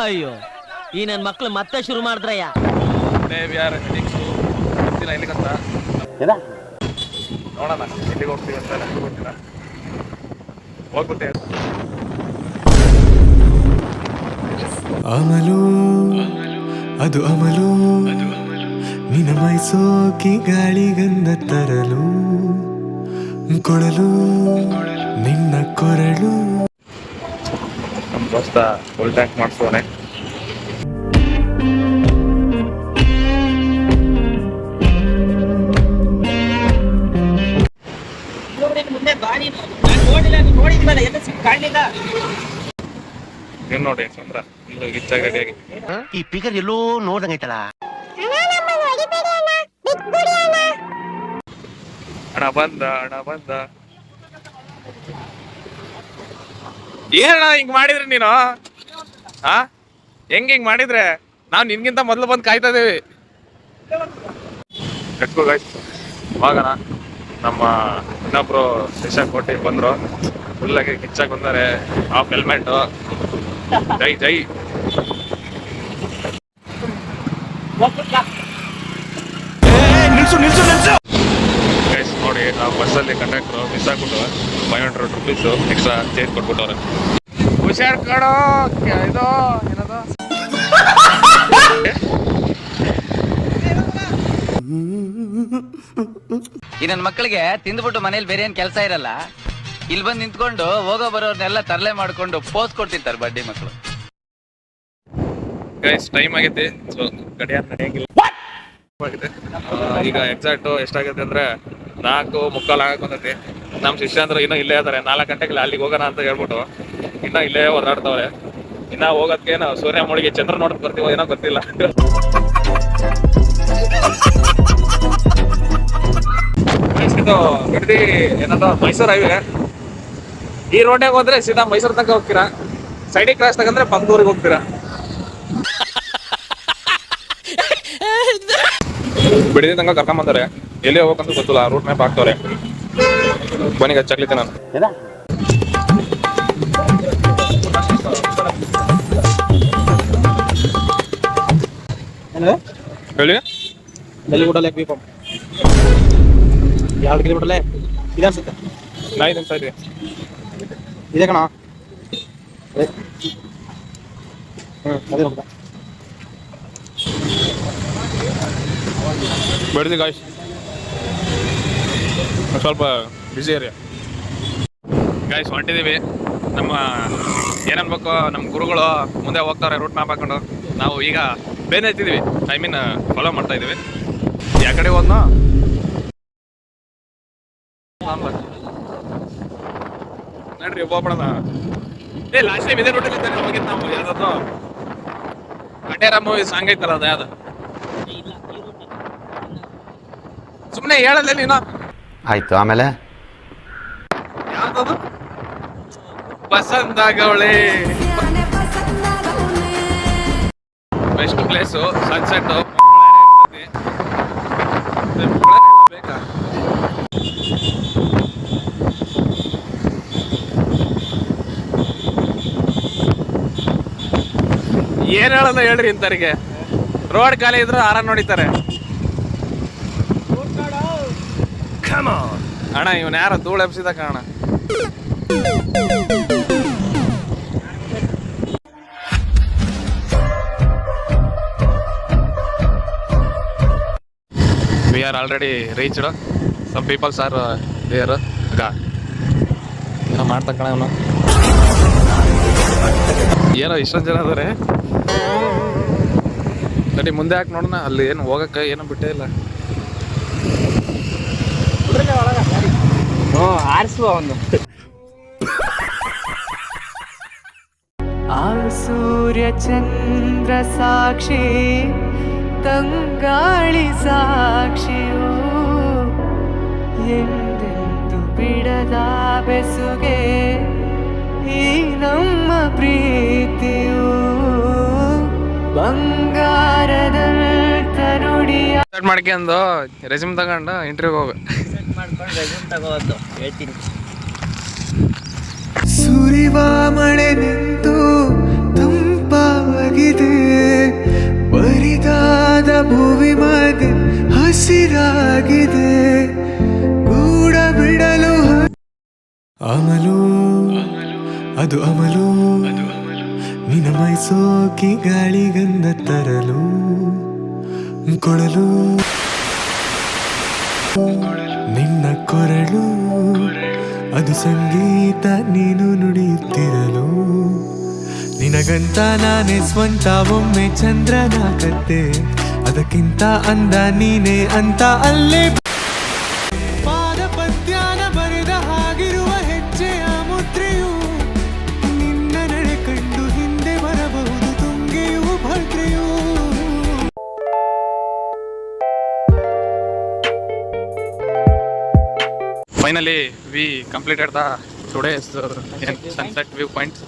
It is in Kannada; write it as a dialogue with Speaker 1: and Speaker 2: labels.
Speaker 1: ಅಯ್ಯೋ ಈ ನನ್ನ ಮಕ್ಳು ಮತ್ತೆ ಶುರು ಮಾಡಿದ್ರಯ್ಯ.
Speaker 2: ಗೊತ್ತಿಲ್ಲ ನೋಡೋಣ ಎಲ್ಲಿಗೆ ಹೋಗ್ತೀವಿ ಅಂತ ನನಗೂ ಗೊತ್ತಿಲ್ಲ. ಹೋಗ್ಬಿಟ್ಟೆ.
Speaker 3: ಅಮಲು ಅದು ಅಮಲು. ನಿನ್ನ ಗಾಳಿ ಗಾಳಿಗಂಧ ತರಲು ಕೊಡಲು ನಿನ್ನ ಕೊರಳು.
Speaker 2: ದೋಸ್ತ ಫುಲ್ ಟ್ಯಾಂಕ್ ಮಾಡಿಸೋನೆ ನೋಡಿ ಚಂದ್ರ ಗಿಚ್ಚಾಗಿ
Speaker 4: ಈ ಪಿಗರ್ ಎಲ್ಲೋ ನೋಡ್ದಂಗೈತಲ್ಲ
Speaker 2: ಹಣ ಬಂದ ಹಣ ಬಂದ. ಏನಣ್ಣ ಹಿಂಗ್ ಮಾಡಿದ್ರಿ ನೀನು? ಹಾ ಹೆಂಗ್ ಹಿಂಗ್ ಮಾಡಿದ್ರೆ? ನಾವ್ ನಿನ್ಗಿಂತ ಮೊದ್ಲು ಬಂದು ಕಾಯ್ತಾ ಇದೀವಿ. ಇವಾಗಣ ನಮ್ಮ ಇನ್ನೊಬ್ರು ಕೋಟಿ ಬಂದ್ರು. ಫುಲ್ ಆಗಿ ಕಿಚ್ಚಾಗಿ ಬಂದಾರೆ ಹಾಫ್ ಹೆಲ್ಮೆಟ್ ಜೈ ಜೈ. ಬಸ್ಸಲ್ಲಿ ಕಂಡಕ್ಟರ್ ಮಿಸ್ ಆಗ್ಬಿಟ್ಟು five hundred rupees extra change ಕೊಟ್ಬಿಟ್ಟವ್ರೆ. ಹುಷಾರ್ ಕಡೋ ಇದು ಏನದು?
Speaker 5: ಈ ನನ್ನ ಮಕ್ಕಳಿಗೆ ತಿಂದ್ಬಿಟ್ಟು ಮನೇಲಿ ಬೇರೆ ಏನ್ ಕೆಲಸ ಇರಲ್ಲ. ಇಲ್ಲಿ ಬಂದು ನಿಂತ್ಕೊಂಡು ಹೋಗೋ ಬರೋರ್ನೆಲ್ಲ ತರಲೆ ಮಾಡ್ಕೊಂಡು ಪೋಸ್ ಕೊಡ್ತಿರ್ತಾರೆ ಬಡ್ಡಿ ಮಕ್ಕಳು
Speaker 2: ಗೈಸ್ ಟೈಮ್ ಆಗೈತಿ. ಸೊ ಗಡಿಯಾರ ನಡೆಯಂಗಿಲ್ಲ. ಆಗಿದೆ. ಈಗ ಎಕ್ಸಾಕ್ಟ್ ಎಷ್ಟಾಗೈತೆ ಅಂದ್ರೆ ನಾಲ್ಕು ಮುಕ್ಕಾಲು ಆಗಕ್ ಬಂದೈತಿ. ನಮ್ಮ ಶಿಷ್ಯ ಅಂದ್ರೆ ಇನ್ನೂ ಇಲ್ಲೇ ಇದಾರೆ. ನಾಲ್ಕು ಗಂಟೆಗೆ ಅಲ್ಲಿಗೆ ಹೋಗೋಣ ಅಂತ ಹೇಳ್ಬಿಟ್ಟು ಇನ್ನ ಇಲ್ಲೇ ಓದಾಡ್ತವ್ರೆ ಇನ್ನ ಹೋಗೋದಕ್ಕೆ ನಾವು ಸೂರ್ಯ ಮುಳುಗಿ ಚಂದ್ರ ನೋಡಕ್ ಬರ್ತೀವೋ ಏನೋ ಗೊತ್ತಿಲ್ಲ. ಇದು ಗಡ್ಡಿ ಏನದ ಮೈಸೂರು ಹೈವೇ. ಈ ರೋಡ್ನಾಗ ಹೋದ್ರೆ ಸೀದಾ ಮೈಸೂರು ತನಕ ಹೋಗ್ತೀರಾ? ಸೈಡಿಗೆ ಕ್ರಾಸ್ ತಗಂದ್ರೆ ಪಂದೂರಿಗೆ ಹೋಗ್ತೀರಾ? ಬಿಡದಿ ತನಕ ಕರ್ಕೊಂಬಂದಾರೆ ಎಲ್ಲಿ ಹೋಗ್ಬೇಕಂತ ಗೊತ್ತಿಲ್ಲ ರೂಟ್ ಮ್ಯಾಪ್ ಹಾಕ್ತವ್ರೆ. ಬನ್ನಿಗೆ ಹಚ್ಚಾಕ್ಲಿತ್ತೆ ನಾನು. ಹೇಳಿ?
Speaker 6: ನೆಲ್ಲಿಗುಡ್ಡಲ್ಲಿ ಹಾಕ್ಬೇಕು ಎರಡು ಕಿಲೋಮೀಟರ್ಲೆ ಇದೆ ಅನ್ಸುತ್ತೆ.
Speaker 2: ನಾ ಇದೆ ಇದೆ
Speaker 6: ಇದೆ ಕಣ. ಹ್ಞೂ ಅದೇ ಹೋಗ್ತಾ
Speaker 2: ಬಿಡದಿ ಗಾಯ್ಸ್ ಸ್ವಲ್ಪ ಬ್ಯುಸಿ ಏರಿಯಾ ಗಾಯ್ಸ್ ಹೊಂಟಿದ್ದೀವಿ ನಮ್ಮ ಏನನ್ಬೇಕು ನಮ್ಮ ಗುರುಗಳು ಮುಂದೆ ಹೋಗ್ತಾರೆ ರೂಟ್ ಮ್ಯಾಪ್ ಹಾಕೊಂಡು. ನಾವು ಈಗ ಬೇನೆ ಎತ್ತಿದ್ದೀವಿ ಐ ಮೀನ್ ಫಾಲೋ ಮಾಡ್ತಾ ಇದ್ದೀವಿ ಯಾವ ಕಡೆ ಹೋದ್ನೋ? ನಡ್ರಿ, ಹೋಗ್ಬಿಡೋಣ. ಏ ಲಾಸ್ಟ್ ಟೈಮ್ ಇದೇ ರೂಟಲ್ಲಿ ಇದ್ದಾನೆ ಹೋಗಿದ್ದು ನಾವು. ಯಾವ್ದು ಕಟೇರ ಮೂವಿ ಸಾಂಗ್ ಐತಲ್ಲ ಅದು, ಯಾವ್ದು? ಸುಮ್ಮನೆ ಹೇಳಲ್ಲ ನೀನು.
Speaker 4: ಆಯ್ತು, ಆಮೇಲೆ?
Speaker 2: ಬಸಂದಾಗವಳೆ ಬೆಸ್ಟ್ ಪ್ಲೇಸು ಸನ್ಸೆಟ್ ಬೇಕಾ? ಏನ್ ಹೇಳಲ್ಲ ಹೇಳ್ರಿ ಇಂತರಿಗೆ ರೋಡ್ ಖಾಲಿ ಇದ್ರೆ ಆರಾಮ್ ನೋಡಿತಾರೆ ಅಣ್ಣ ಇವನ್ ಯಾರ ಧೂಳು ಎಬ್ಸಿದ ಕಾಣ we are already reached some peoples are there ಗ ಏನೋ ಮಾಡ್ತಾ ಕಣ ಅವನು. ಏನೋ ಇಷ್ಟೊಂದು ಜನ ಅದಾರೆ ನಡಿ ಮುಂದೆ ಹಾಕಿ ನೋಡೋಣ? ಅಲ್ಲಿ ಏನು ಹೋಗಕ್ಕೆ ಏನೋ ಬಿಟ್ಟೇ ಇಲ್ಲ.
Speaker 6: ಹ್ಞೂ ಆರಿಸುವ ಒಂದು.
Speaker 3: ಆ ಸೂರ್ಯ ಚಂದ್ರ ಸಾಕ್ಷಿ ತಂಗಾಳಿ ಸಾಕ್ಷಿಯು ಎಂದೆಂದು ಬಿಡದ ಬೆಸುಗೆ ಈ ನಮ್ಮ
Speaker 2: ಸೆಟ್ ಮಾಡ್ಕೊಂಡು ರೆಸ್ಯೂಮ್ ತಗೊಂಡು ಇಂಟರ್ವ್ಯೂ ಹೋಗ.
Speaker 1: ಸೆಟ್ ಮಾಡ್ಕೊಂಡು ರೆಸ್ಯೂಮ್ ತಗೋದು ಹೇಳ್ತೀನಿ.
Speaker 3: ಸುರಿವ ಮಳೆ ನಿಂತು ತಂಪಾಗಿದೆ. ಬರಿದಾದ ಭೂಮಿ ಮಧ್ಯೆ ಹಸಿರಾಗಿದೆ. ಗೂಡ ಬಿಡಲು ಅಮಲು ಅದು ಅಮಲು. ಸೋಕಿ ಗಾಳಿ ಗಂಧ ತರಲು. ಕೊಳಲು ನಿನ್ನ ಕೊರಳು. ಅದು ಸಂಗೀತ, ನೀನು ನುಡಿಯುತ್ತಿರಲು. ನಿನಗಂತ ನಾನೇ ಸ್ವಂತ, ಒಮ್ಮೆ ಚಂದ್ರನಾಗತ್ತೆ ಅದಕ್ಕಿಂತ ಅಂದ ನೀನೇ ಅಂತ ಅಲ್ಲೇ
Speaker 2: finally we completed the today's sunset view point